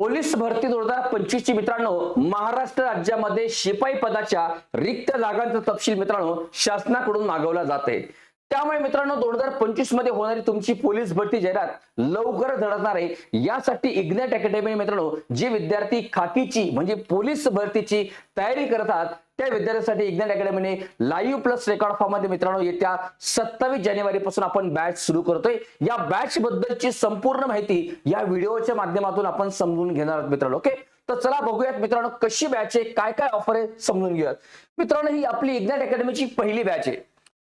Police भरती दोन हजार पंचवीस ची मित्रांनो महाराष्ट्र राज्यामध्ये शिपाई पदाच्या रिक्त जागांचा तपशील मित्रांनो शासनाकडून मागवला जाते त्यामुळे मित्रांनो दोन हजार पंचवीसमध्ये होणारी तुमची पोलीस भरती जाहिरात लवकर धडकणार आहे. यासाठी इग्नॅट अकॅडमी मित्रांनो जे विद्यार्थी खाकीची म्हणजे पोलीस भरतीची तयारी करतात त्या विद्यार्थ्यांसाठी इग्नेट अकॅडमीने लाईव्ह प्लस रेकॉर्ड फॉर्ममध्ये मित्रांनो येत्या सत्तावीस जानेवारी पासून आपण बॅच सुरू करतोय. या बॅच बद्दलची संपूर्ण माहिती या व्हिडिओच्या माध्यमातून आपण समजून घेणार आहोत मित्रांनो ओके तर चला बघूयात मित्रांनो कशी बॅच आहे काय काय ऑफर आहे समजून घेऊयात. मित्रांनो ही आपली इग्नेट अकॅडमीची पहिली बॅच आहे.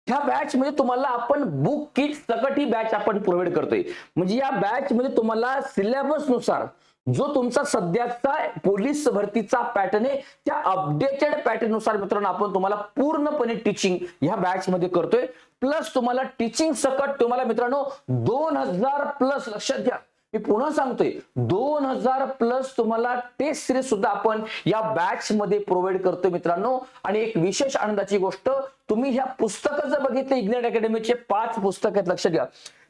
ह्या बॅच मध्ये तुम्हाला आपण बुक किट सकट ही बॅच आपण प्रोव्हाइड करतोय. म्हणजे या बॅच मध्ये तुम्हाला सिलेबसनुसार जो तुमचा सध्याचा पोलीस भरतीचा पॅटर्न आहे त्या अपडेटेड पॅटर्ननुसार मित्रांनो आपण तुम्हाला पूर्णपणे टीचिंग ह्या बॅच मध्ये करतोय. प्लस तुम्हाला टीचिंग सकट तुम्हाला मित्रांनो दोन हजार प्लस लक्षात घ्या. मी पुन्हा सांगतोय दोन हजार प्लस तुम्हाला टेस्ट सिरीज सुद्धा आपण या बॅच मध्ये प्रोव्हाइड करतोय मित्रांनो. आणि एक विशेष आनंदाची गोष्ट तुम्ही ह्या पुस्तकं जर बघितले इग्नेट अकॅडमीचे पाच पुस्तक आहेत लक्षात घ्या.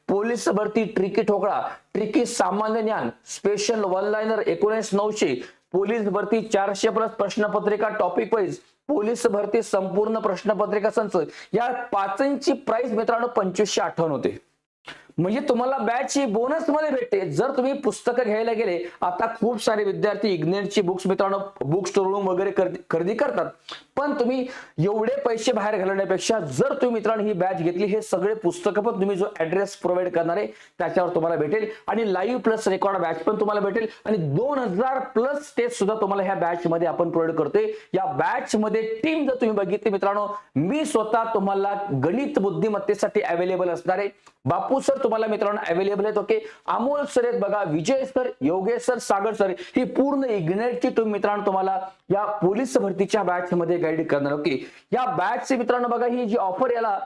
पोलीस भरती ट्रिकी ठोकळा ट्रिकी सामान्य ज्ञान स्पेशल वन लाईनर एकोणीस नऊशे पोलीस भरती चारशे प्लस प्रश्नपत्रिका टॉपिक वाईज पोलीस भरती संपूर्ण प्रश्नपत्रिका संच. या पाचांची प्राइस मित्रांनो पंचवीसशे अठ्ठावन्न होते. म्हणजे तुम्हाला बॅच ही बोनसमध्ये भेटते. जर तुम्ही पुस्तकं घ्यायला गेले आता खूप सारे विद्यार्थी इग्नेटची बुक्स मित्रांनो बुक स्टोर वगैरे खरेदी खरेदी करतात. पण तुम्ही एवढे पैसे बाहेर घालवण्यापेक्षा जर तुम्ही मित्रांनो ही बॅच घेतली हे सगळे पुस्तकं पण तुम्ही जो ऍड्रेस प्रोव्हाइड करणार आहे त्याच्यावर तुम्हाला भेटेल. आणि लाईव्ह प्लस रेकॉर्ड बॅच पण तुम्हाला भेटेल. आणि दोन हजार प्लस टेस्ट सुद्धा तुम्हाला ह्या बॅच मध्ये आपण प्रोव्हाइड करतोय. या बॅच मध्ये टीम जर तुम्ही बघितली मित्रांनो मी स्वतः तुम्हाला गणित बुद्धिमत्तेसाठी अवेलेबल असणार आहे. बापू सर तुम्हाला मित्रांनो अवेलेबल आहेत ओके अमोल सर आहेत बघा Vijay sir Yogesh sir Sagar sir ही पूर्ण इग्नेटची तुम्ही मित्रांनो तुम्हाला या पोलीस भरतीच्या बॅच मध्ये गाईड करणार ओके या बॅचचे मित्रांनो बघा ही जी ऑफर याला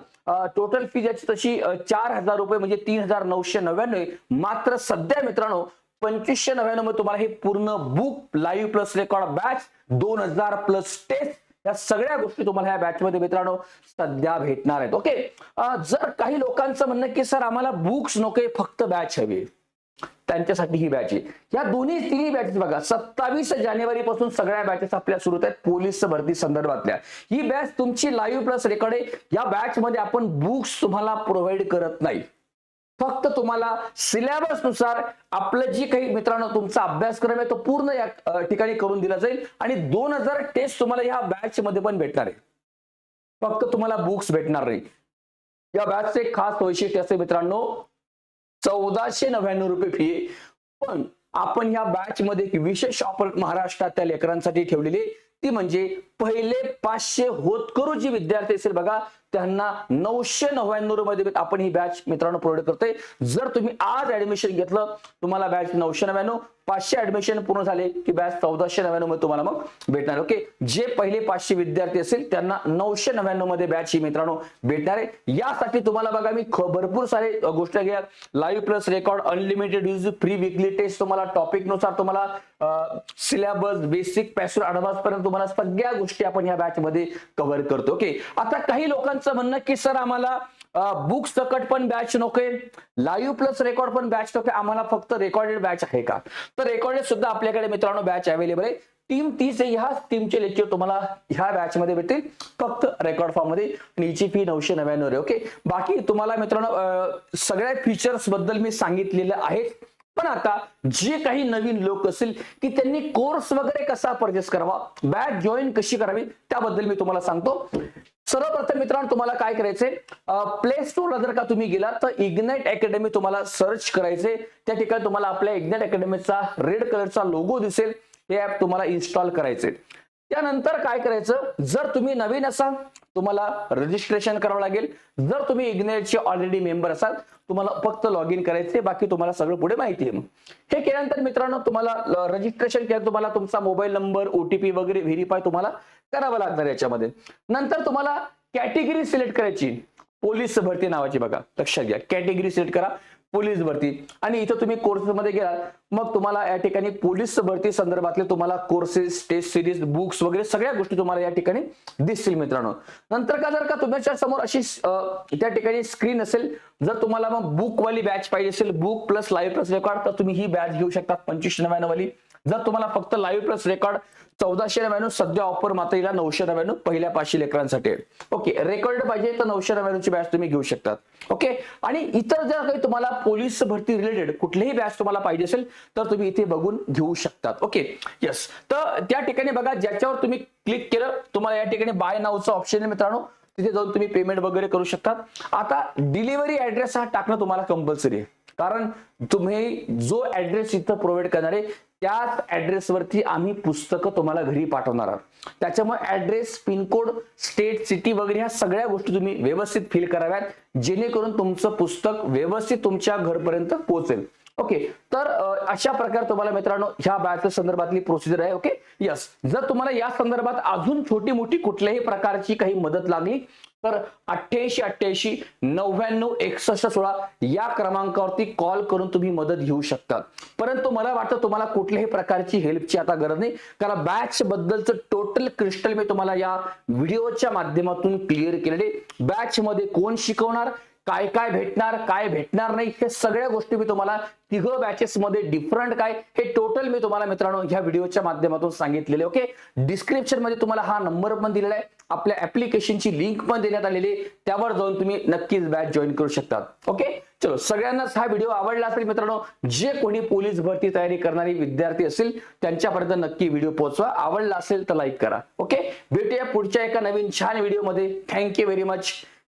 टोटल फी ज्याची तशी चार हजार रुपये म्हणजे तीन हजार नऊशे नव्याण्णव मात्र सध्या मित्रांनो पंचवीसशे नव्याण्णवमध्ये तुम्हाला हे पूर्ण book live plus record batch दोन हजार प्लस टेस्ट या सगळ्या गोष्टी तुम्हाला या बॅचमध्ये मित्रांनो सध्या भेटणार आहेत. ओके जर काही लोकांचं म्हणणं की सर आम्हाला बुक्स नकोय फक्त बॅच हवी त्यांच्यासाठी ही बॅच आहे. या दोन्ही तिन्ही बॅचेस बघा. सत्तावीस जानेवारी पासून सगळ्या बॅचेस आपल्या सुरू आहेत. पोलीस भरती संदर्भातल्या. ही बॅच तुमची लाईव्ह प्लस रेकॉर्ड आहे. या बॅच मध्ये आपण बुक्स तुम्हाला प्रोव्हाइड करत नाही. फक्त तुम्हाला सिलेबसनुसार आपलं जी काही मित्रांनो तुमचा अभ्यासक्रम आहे तो पूर्ण या ठिकाणी करून दिला जाईल. आणि दोन हजार टेस्ट तुम्हाला या बॅच मध्ये पण भेटणार आहे. फक्त तुम्हाला बुक्स भेटणार नाही. या बॅचचे एक खास वैशिष्ट्य असे मित्रांनो चौदाशे नव्याण्णव रुपये फी आहे. पण आपण या बॅच मध्ये विशेष ऑफर महाराष्ट्रातल्या लेकरांसाठी ठेवलेली ती म्हणजे पहिले पाचशे होतकरू जी विद्यार्थी असेल बघा त्यांना नऊशे नव्याण्णवमध्ये आपण ही बॅच मित्रांनो प्रोव्हाइड करतोय. जर तुम्ही आज ऍडमिशन घेतलं तुम्हाला बॅच नऊशे नव्याण्णव पाचशे ऍडमिशन पूर्ण झाले की बॅच चौदाशे नव्याण्णवमध्ये तुम्हाला मग भेटणार. ओके जे पहिले पाचशे विद्यार्थी असेल त्यांना नऊशे नव्याण्णवमध्ये बॅच ही मित्रांनो भेटणार आहे. यासाठी तुम्हाला बघा मी भरपूर सारे गोष्टी घ्या. Live plus record unlimited use free weekly test तुम्हाला टॉपिकनुसार तुम्हाला सिलेबस बेसिक पॅसिव ऍडव्हान्स पर्यंत तुम्हाला सगळ्या गोष्टी आपण या बॅच मध्ये कव्हर करतो. ओके आता काही लोकांचं म्हणणं की सर आम्हाला बुक सकट पण बॅच नकोय. लाईव्ह प्लस रेकॉर्ड पण बॅच नकोय. आम्हाला फक्त रेकॉर्डेड बॅच आहे का? तर रेकॉर्डेड सुद्धा आपल्याकडे मित्रांनो बॅच अवेलेबल आहे. टीम तीस आहे. ह्या टीमचे लेक्चर तुम्हाला ह्या बॅच मध्ये भेटतील. फक्त रेकॉर्ड फॉर्ममध्ये. आणि फी नऊशे नव्याण्णव रे ओके बाकी तुम्हाला मित्रांनो सगळ्या फीचर्सबद्दल मी सांगितलेलं आहे. पण आता जे काही नवीन लोक असतील की त्यांनी कोर्स वगैरे कसा परचेस करावा बॅच जॉईन कशी करावी त्याबद्दल मी तुम्हाला सांगतो. सर्वप्रथम मित्रांनो तुम्हाला काय करायचंय? प्ले स्टोरला जर का तुम्ही गेला तर इग्नाइट अकॅडमी तुम्हाला सर्च करायचे त्या ठिकाणी तुम्हाला आपल्या इग्नाइट अकॅडमीचा रेड कलरचा लोगो दिसेल. हे ऍप तुम्हाला इन्स्टॉल करायचे त्यानंतर काय करायचं? जर तुम्ही नवीन असाल तुम्हाला रजिस्ट्रेशन करावं लागेल. जर तुम्ही इग्नेटचे ऑलरेडी मेंबर असाल तुम्हाला फक्त लॉग इन करायचे बाकी तुम्हाला सगळं पुढे माहिती आहे हे केल्यानंतर मित्रांनो तुम्हाला रजिस्ट्रेशन केलं तुम्हाला तुमचा मोबाईल नंबर ओटीपी वगैरे व्हेरीफाय तुम्हाला करावं लागणार याच्यामध्ये. नंतर तुम्हाला कॅटेगरी सिलेक्ट करायची. पोलीस भरती नावाची बघा. लक्षात घ्या. कॅटेगरी सिलेक्ट करा. पोलीस भरती. आणि इथं तुम्ही कोर्सेसमध्ये गेलात मग तुम्हाला या ठिकाणी पोलीस भरती संदर्भातले तुम्हाला कोर्सेस टेस्ट सिरीज बुक्स वगैरे सगळ्या गोष्टी तुम्हाला या ठिकाणी दिसतील मित्रांनो. नंतर का जर का तुमच्यासमोर अशी त्या ठिकाणी स्क्रीन असेल जर तुम्हाला मग बुक वाली बॅच पाहिजे असेल book plus live plus record तर तुम्ही ही बॅच घेऊ शकता. पंचवीस नव्याण्णव वाली जर तुम्हाला फक्त लाईव्ह प्लस रेकॉर्ड चौदाशे नव्याण्णव सध्या ऑफर मात्र या नऊशे नव्याण्णव पहिल्या पाचशे लेकरांसाठी ओके रेकॉर्ड पाहिजे तर नऊशे नव्याण्णवची बॅच तुम्ही घेऊ शकतात. ओके आणि इतर जर काही तुम्हाला पोलीस भरती रिलेटेड कुठलीही बॅच तुम्हाला पाहिजे असेल तर तुम्ही इथे बघून घेऊ शकतात. ओके यस तर त्या ठिकाणी बघा ज्याच्यावर तुम्ही क्लिक केलं तुम्हाला या ठिकाणी बाय नावचं ऑप्शन आहे मित्रांनो. तिथे जाऊन तुम्ही पेमेंट वगैरे करू शकतात. आता डिलिव्हरी ऍड्रेस हा टाकणं तुम्हाला कंपल्सरी आहे. कारण तुम्ही जो ऍड्रेस इथं प्रोव्हाइड करणार आहे त्याच ऍड्रेसवरती आम्ही पुस्तकं तुम्हाला घरी पाठवणार आहोत. त्याच्यामुळे ऍड्रेस पिनकोड स्टेट सिटी वगैरे ह्या सगळ्या गोष्टी तुम्ही व्यवस्थित फिल कराव्यात जेणेकरून तुमचं पुस्तक व्यवस्थित तुमच्या घरपर्यंत पोहोचेल. ओके तर अशा प्रकारे तुम्हाला मित्रांनो ह्या बॅच संदर्भातली प्रोसिजर आहे ओके यस जर तुम्हाला या संदर्भात अजून छोटी मोठी कुठल्याही प्रकारची काही मदत लागली तर अठ्ठ्याऐंशी अठ्ठ्याऐंशी नव्याण्णव एकसष्ट सोळा या क्रमांकावरती कॉल करून तुम्ही मदत घेऊ शकता. परंतु मला वाटतं तुम्हाला कुठल्याही प्रकारची हेल्पची आता गरज नाही. कारण बॅच बद्दलचं टोटल क्रिस्टल मी तुम्हाला या व्हिडिओच्या माध्यमातून क्लिअर केलेले. बॅच मध्ये कोण शिकवणार? काय काय भेटणार काय भेटणार नाही हे सगळ्या गोष्टी मी तुम्हाला तिघं बॅचेस मध्ये डिफरंट काय हे टोटल मी तुम्हाला मित्रांनो ह्या व्हिडिओच्या माध्यमातून सांगितलेले ओके डिस्क्रिप्शनमध्ये तुम्हाला हा नंबर पण दिलेला आहे आपल्या ऍप्लिकेशनची लिंक पण देण्यात आलेली आहे त्यावर जाऊन तुम्ही नक्कीच बॅच जॉईन करू शकतात ओके चलो सगळ्यांनाच हा व्हिडिओ आवडला असेल मित्रांनो जे कोणी पोलीस भरती तयारी करणारी विद्यार्थी असेल त्यांच्यापर्यंत नक्की व्हिडिओ पोहोचवा आवडला असेल तर लाईक करा ओके भेटूया पुढच्या एका नवीन छान व्हिडिओमध्ये थँक्यू व्हेरी मच